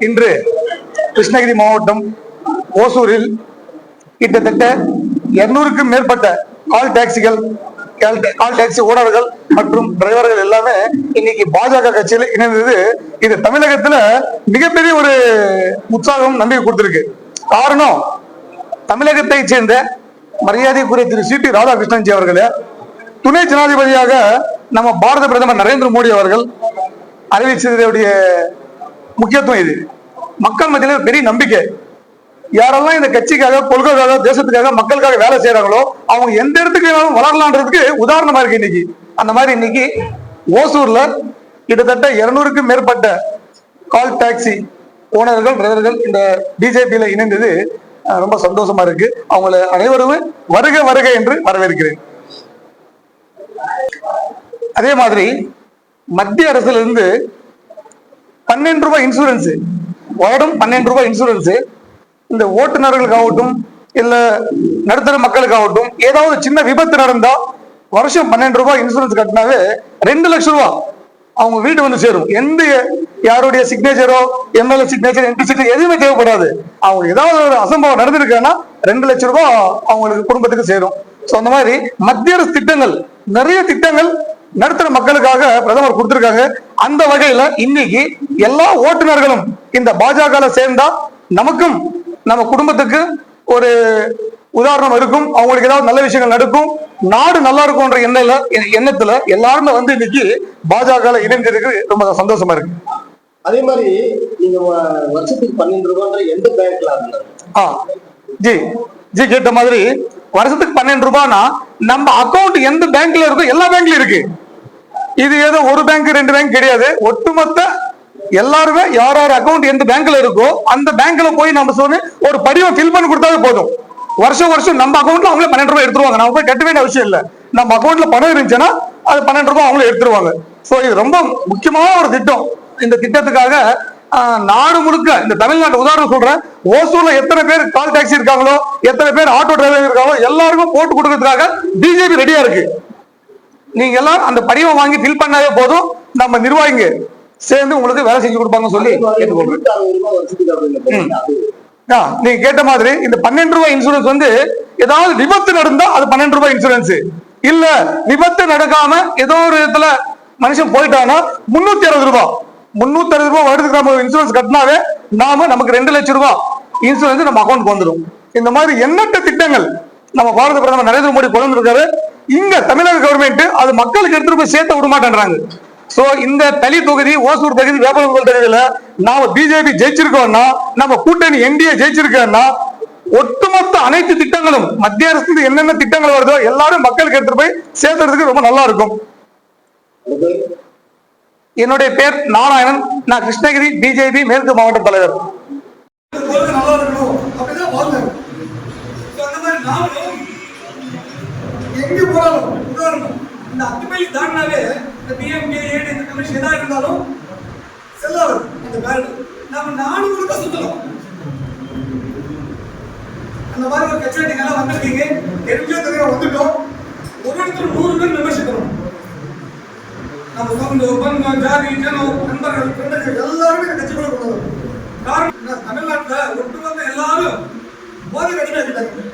இன்று கிருஷ்ணகிரி மாவட்டம் ஓசூரில் கிட்டத்தட்ட இருநூறுக்கும் மேற்பட்ட கால் டாக்ஸிகள் கால் டா- டாக்ஸி ஓனர்கள் மற்றும் டிரைவர்கள் எல்லாமே இன்னைக்கு பாஜக கட்சியில் இணைந்தது. இது தமிழகத்துல மிகப்பெரிய ஒரு உற்சாகம் நம்பிக்கை கொடுத்திருக்கு. காரணம் தமிழகத்தை சேர்ந்த மரியாதைக்குரிய திரு சி டி ராதாகிருஷ்ணன்ஜி அவர்களே துணை ஜனாதிபதியாக நம்ம பாரத பிரதமர் நரேந்திர மோடி அவர்கள் அறிவிச்சதுடைய முக்கியத்துவம் இது. மக்கள் மத்தியில பெரிய நம்பிக்கை. யாரெல்லாம் இந்த கட்சிக்காக கொள்கைக்காக தேசத்துக்காக மக்களுக்காக வேலை செய்யறாங்களோ அவங்க எந்த இடத்துக்கு வேணாலும் வளரலான்றதுக்கு உதாரணமா இருக்கு இன்னைக்கு. அந்த மாதிரி இன்னைக்கு ஓசூர்ல கிட்டத்தட்ட இருநூறுக்கும் மேற்பட்ட கால் டாக்ஸி ஓனர்கள் பிரதர்கள் இந்த பிஜேபியில இணைந்தது ரொம்ப சந்தோஷமா இருக்கு. அவங்களை அனைவரும் வருக வருக என்று வரவேற்கிறேன். அதே மாதிரி மத்திய அரசுல இருந்து பன்னெண்டு ரூபாய் இன்சூரன்ஸ் வருடம் பன்னெண்டு ரூபாய் இன்சூரன்ஸ் இந்த ஓட்டுநர்களுக்காகட்டும் இல்ல நடுத்தர மக்களுக்காகட்டும் ஏதாவது சின்ன விபத்து நடந்தா வருஷம் பன்னெண்டு ரூபாய் இன்சூரன்ஸ் கட்டினாவே ரெண்டு லட்சம் ரூபாய் அவங்க வீடு வந்து சேரும். எந்த யாருடைய சிக்னேச்சரோ எம்எல்ஏ சிக்னேச்சர் எம்பி சிக்னேச்சர் எதுவுமே தேவைப்படாது. அவங்க ஏதாவது ஒரு அசம்பவம் நடந்திருக்குன்னா ரெண்டு லட்சம் ரூபாய் அவங்களுக்கு குடும்பத்துக்கு சேரும். ஸோ அந்த மாதிரி மத்திய அரசு திட்டங்கள் நிறைய திட்டங்கள் நடுத்தர மக்களுக்காக பிரதமர் கொடுத்திருக்காங்க. அந்த வகையில இன்னைக்கு எல்லா ஓட்டுநர்களும் இந்த பாஜக சேர்ந்தா நமக்கும் நம்ம குடும்பத்துக்கு ஒரு உதாரணம் இருக்கும். அவங்களுக்கு ஏதாவது நல்ல விஷயங்கள் நடக்கும். நாடு நல்லா இருக்கும்ன்ற எண்ணல எண்ணத்துல எல்லாருமே வந்து இன்னைக்கு பாஜக இணைந்திருக்கு ரொம்ப சந்தோஷமா இருக்கு. அதே மாதிரி நீங்க வருஷத்துக்கு பன்னெண்டு ரூபான்ற எந்த பேங்க்ல ஆ ஜி ஜி கேட்ட மாதிரி வருஷத்துக்கு பன்னெண்டு ரூபாய்னா நம்ம அக்கவுண்ட் எந்த பேங்க்ல இருக்கோ எல்லா பேங்க்லயும் இருக்கு. இது ஏதோ ஒரு பேங்க் ரெண்டு பேங்க் கிடையாது. ஒட்டுமொத்த எல்லாருமே யார் யார் அக்கவுண்ட் எந்த பேங்க்ல இருக்கோ அந்த பேங்க்ல போய் நம்ம சொல்லி ஒரு படிவம் ஃபில் பண்ணி கொடுத்தாவே போதும். வருஷம் வருஷம் நம்ம அக்கௌண்ட்ல அவங்களே பன்னெண்டு ரூபாய் எடுத்துருவாங்க. நம்ம போய் கட்ட வேண்டிய அவசியம் இல்லை. நம்ம அக்கௌண்ட்ல பணம் இருந்துச்சுன்னா அது பன்னெண்டு ரூபாய் அவங்களே எடுத்துருவாங்க. ஸோ இது ரொம்ப முக்கியமான ஒரு திட்டம். இந்த திட்டத்துக்காக நாடு முழுக்க இந்த தமிழ்நாட்டு உதாரணம் சொல்றேன். ஓசூர்ல எத்தனை பேர் கால் டாக்ஸி இருக்காங்களோ எத்தனை பேர் ஆட்டோ டிரைவர் இருக்காங்களோ எல்லாருக்கும் போட்டு கொடுக்கறதுக்காக பிஜேபி ரெடியா இருக்கு. நீங்க எல்லாம் அந்த படிவம் வாங்கி ஃபில் பண்ணாவே போதும். நம்ம நிர்வாகிங்க சேர்ந்து உங்களுக்கு வேலை செஞ்சு கொடுப்பாங்க சொல்லி கேட்டுக்கொள்றேன் நீங்க கேட்ட மாதிரி இந்த பன்னெண்டு ரூபாய் இன்சூரன்ஸ் வந்து ஏதாவது விபத்து நடந்தா அது பன்னெண்டு ரூபாய் இன்சூரன்ஸ் இல்ல விபத்து நடக்காம ஏதோ ஒரு இடத்துல மனுஷன் போயிட்டானா முன்னூத்தி அறுபது ரூபாய். முன்னூத்தி அறுபது ரூபாய் வருடத்துக்கு நம்ம இன்சூரன்ஸ் கட்டினாவே நாம நமக்கு ரெண்டு லட்சம் ரூபாய் இன்சூரன்ஸ் நம்ம அக்கௌண்ட் வந்துடும் இந்த மாதிரி எண்ணற்ற திட்டங்கள் நம்ம பாரத பிரதமர் நரேந்திர மோடி கொண்டு வந்திருக்காரு. இங்க தமிழக கவர்மெண்ட் அது மக்களுக்கு எடுத்துட்டு போய் சேர்த்து விட மாட்டேன்றாங்க சோ இந்த தளி தொகுதி ஓசூர் தொகுதி வேப்பனூர் தொகுதியில நாம பிஜேபி ஜெயிச்சிருக்கோம்னா நம்ம கூட்டணி என்டிஏ ஜெயிச்சிருக்கோம்னா ஒட்டுமொத்த அனைத்து திட்டங்களும் மத்திய அரசு என்னென்ன திட்டங்கள் வருதோ எல்லாரும் மக்களுக்கு எடுத்துட்டு போய் சேர்த்துறதுக்கு ரொம்ப நல்லா இருக்கும். என்னுடைய பேர் நாராயணன் நான் கிருஷ்ணகிரி பிஜேபி மேற்கு மாவட்ட தலைவர். எங்க போனாலும் உதாரணம் இந்த அத்துமையில் தாண்டினாவே இந்த பிஎம்கே ஏடி இந்த கமிஷன் எதாக இருந்தாலும் செல்லாது அந்த பேரண்ட் நம்ம நாடு முழுக்க சுத்தணும். அந்த மாதிரி ஒரு கட்சியில நீங்க எல்லாம் வந்திருக்கீங்க. தெரிஞ்சோ தவிர வந்துட்டோம். ஒரு இடத்துல நூறு பேர் விமர்சிக்கணும். நம்ம சொந்த பந்தம் ஜாதி ஜனம் நண்பர்கள் ஃப்ரெண்டுகள் எல்லாருமே இந்த கட்சிக்குள்ள கொண்டு வரோம் காரணம் தமிழ்நாட்டில் தமிழ்நாட்டுல ஒட்டுமொத்த எல்லாரும் போதை கடிமையாக்கிட்டாங்க.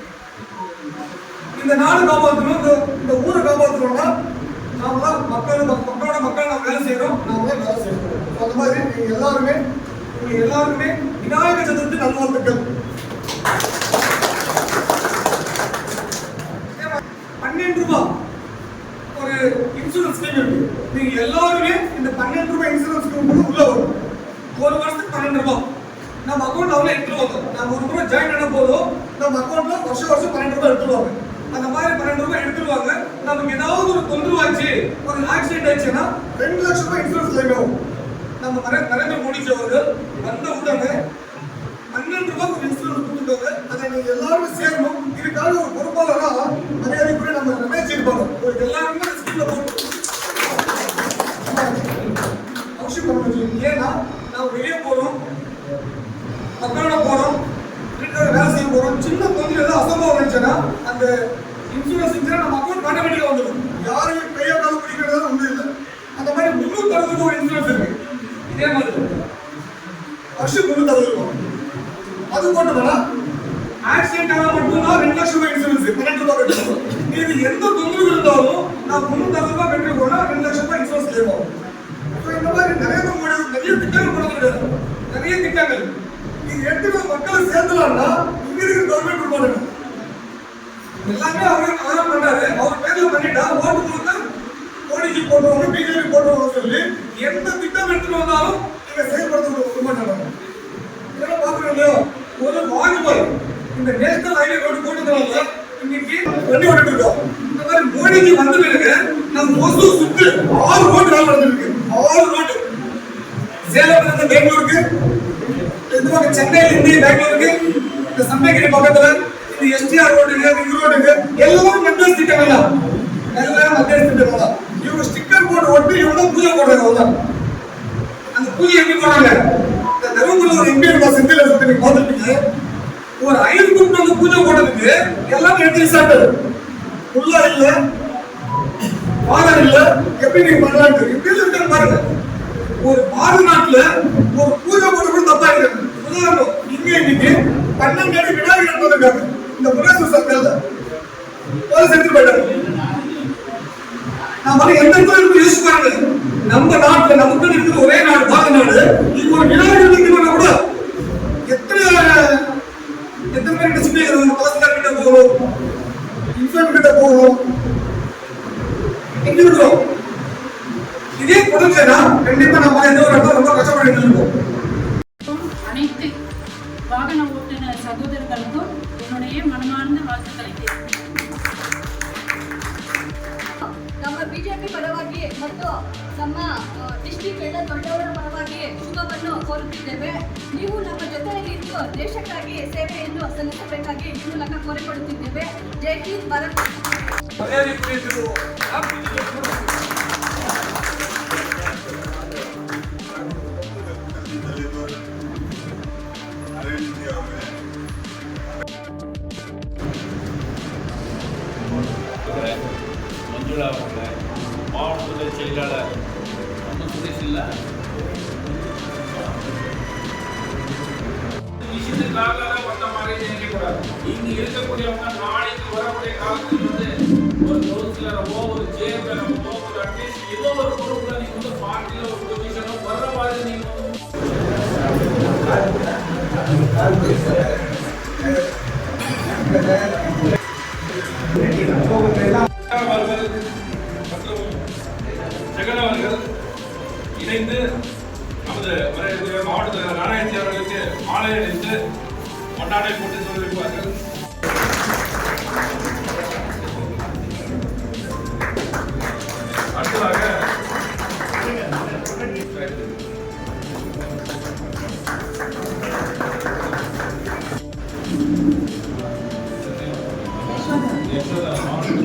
இந்த நாடு காப்பாற்றணும் இந்த இந்த ஊரை காப்பாற்றணும்னா நாம தான் மக்கள் மக்- மக்களோட மக்கள் நாம் வேலை செய்யறோம் நாம தான் வேலை செய்யணும் அந்த மாதிரி நீங்க எல்லாருமே நீங்க எல்லாருமே விநாயகர் சதுர்த்தி நல்வாழ்த்துக்கள் பன்னெண்டு ரூபாய் ஒரு இன்சூரன்ஸ் ஸ்கீம் இருக்கு. நீங்க எல்லாருமே இந்த பன்னெண்டு ரூபாய் இன்சூரன்ஸ் ஸ்கீம் உள்ள வரும். ஒரு வருஷத்துக்கு பன்னெண்டு ரூபாய் நம்ம அக்கௌண்ட் அவ்வளோ எடுத்துருவாங்க நம்ம ஒரு ரூபாய் ஜாயின் பண்ண போதும் நம்ம அக்கௌண்ட்ல வருஷம் வருஷம் பன்னெண்டு ரூபாய் எடுத்துருவாங்க. அந்த மாதிரி பன்னெண்டு ரூபாய் எடுத்துருவாங்க. நமக்கு ஏதாவது ஒரு தொந்தரவாச்சு ஒரு ஆக்சிடென்ட் ஆச்சுன்னா ரெண்டு லட்சம் ரூபாய் இன்சூரன்ஸ் கிளைம் ஆகும். நம்ம நரே- நரேந்திர அவர்கள் வந்த உடனே பன்னெண்டு ரூபாய் ஒரு இன்சூரன்ஸ் கொடுத்துருக்காங்க அதை நீங்க எல்லாருமே சேரணும் இதுக்காக ஒரு பொறுப்பாளரா மரியாதைக்குரிய நம்ம ரமேஷ் இருப்பாங்க ஒரு எல்லாருமே ஸ்கீம்ல போட்டு அவசியம் பண்ண முடியும் ஏன்னா நாம் வெளியே போறோம். மக்களோட போறோம். வீட்டுல வேலை செய்ய போறோம். சின்ன தொழில் ஏதாவது அசம்பவம் இருந்துச்சுன்னா அந்த இன்சூரன்ஸ் இருந்துச்சுன்னா நம்ம அக்கௌண்ட் ஆட்டோமேட்டிக்கா வந்துடும் யாரையும் கையை கால பிடிக்கிறதா ஒன்றும் இல்லை. அந்த மாதிரி முன்னூத்தி அறுபது ரூபாய் இன்சூரன்ஸ் இருக்கு. இதே மாதிரி வருஷம் முன்னூத்தி அறுபது ரூபாய் அது போட்டு வேணாம் ஆக்சிடென்ட் ஆனா மட்டும்தான் ரெண்டு லட்சம் ரூபாய் இன்சூரன்ஸ் பன்னெண்டு ரூபாய் கட்டணும் இது எந்த தொந்தரவு இருந்தாலும் நான் முன்னூத்தி அறுபது ரூபாய் கட்டி போனா ரெண்டு லட்சம் ரூபாய் இன்சூரன்ஸ் கிளைம் ஆகும் So, இந்த மாதிரி நரேந்திர மோடி நிறைய திட்டங்கள் கொண்டு வந்திருக்காரு நிறைய திட்டங்கள் இது எடுத்து நம்ம மக்களை சேர்த்துலாம்னா இங்க இருக்கிற கவர்மெண்ட் கொடுப்பாங்க எல்லாமே அவர் அவர் பண்றாரு அவர் பேர்ல பண்ணிட்டா ஓட்டு கொடுத்தா மோடிஜி போடுறவங்க பிஜேபி போடுறவங்க சொல்லி எந்த திட்டம் எடுத்துட்டு வந்தாலும் நீங்க செயல்படுத்த விட மாட்டாங்க இதெல்லாம் பாக்குறோம் இல்லையோ ஒரு வாஜ்பாய் இந்த நேஷனல் ஹைவே ரோடு போட்டதுனால இன்னைக்கு வண்டி ஓட்டிட்டு இருக்கோம் இந்த மாதிரி வந்த பிறகு நம்ம ஒசூர் சுத்து ஆறு கோடி நாள் வந்திருக்கு. ஆறு கோடி. சேலத்துல இருந்து பெங்களூருக்கு. இந்த பக்கம் சென்னையில இருந்து பெங்களூருக்கு. இந்த சம்பைகிரி பக்கத்துல இந்த எஸ்டிஆர் இருக்கு ரிங் ரோடுங்க எல்லாம் மத்திய திட்டம் தான். எல்லாம் மத்திய திட்டம் தான். இவங்க ஸ்டிக்கர் போட்டு ஒட்டி இவங்க பூஜை போடுறாங்க அவ்வளவுதான். அந்த பூஜை எப்படி போடுறாங்க? இந்த தருமபுரம் ஒரு இந்தியன் பாஸ் இந்தியில இருந்து நீங்க பார்த்துருப்பீங்க. ஒரு ஐந்து கூப்பிட்டு வந்து பூஜை போடுறதுக்கு எல்லாம் எடுத்து விசாரிட்டாரு உள்ள இல்லை பாடம் இல்ல எப்படி நீங்க பண்ணலான்ட்டு எப்படி இருக்கான்னு பாருங்க ஒரு பாரத நாட்டுல ஒரு பூஜை போட்டு கூட தப்பா இருக்கு. உதாரணம் இங்க இன்னைக்கு பன்னெண்டு அடி விநாயகர் போட்டிருக்காங்க இந்த முனேஸ்வர் சர்க்கிள்ல போலீஸ் எடுத்து போயிட்டாங்க நாம எந்த இடத்துல யூஸ் பாருங்க நம்ம நாட்டுல நமக்கு இருக்கிற ஒரே நாடு பாரத நாடு. இது ஒரு விநாயகர் அனைத்து வாகன ஓட்டுநர் சகோதரர்களுக்கும் என்னுடைய மனமார்ந்த வாழ்த்துக்களை தெரிவிக்கிறேன் ನಮ್ಮ ಬಿಜೆಪಿ ಪರವಾಗಿ ಮತ್ತು ನಮ್ಮ ಡಿಸ್ಟಿಕ್ ಎಲ್ಲ ದೊಡ್ಡವರ ಪರವಾಗಿ ಶುಭವನ್ನು ಕೋರುತ್ತಿದ್ದೇವೆ ನೀವು ನಮ್ಮ ಜೊತೆಯಲ್ಲಿ ಇದ್ದು ದೇಶಕ್ಕಾಗಿ ಸೇವೆಯನ್ನು ಸಲ್ಲಿಸಬೇಕಾಗಿ ಈ ಮೂಲಕ ಕೋರಿಕೊಳ್ಳುತ್ತಿದ್ದೇವೆ ಜೈ ಹಿಂದ್ ಭಾರತ್ மஞ்சுளா அவங்க மாவட்ட செயலாளர் நம்ம சுரேஷ் இல்லை விஷயத்துக்காக வந்த மாதிரி நினைக்கக்கூடாது இங்க இருக்கக்கூடியவங்க நாளைக்கு வரக்கூடிய காலத்தில் வந்து ஒரு கவுன்சிலரவோ ஒரு சேர்மனவோ ஒரு அட்லீஸ்ட் ஏதோ ஒரு பொறுப்புல நீங்க வந்து பார்ட்டியில ஒரு பொசிஷனோ வர்ற மாதிரி நீங்க வந்து அவர்கள் மற்றும் ஜெகன் அவர்கள் இணைந்து நமது மாவட்டத்தில் நாராயணி அவர்களுக்கு மாலை அணிந்து கொண்டாடை போட்டு சொல்லியிருப்பார்கள் அடுத்ததாக 也是在尝试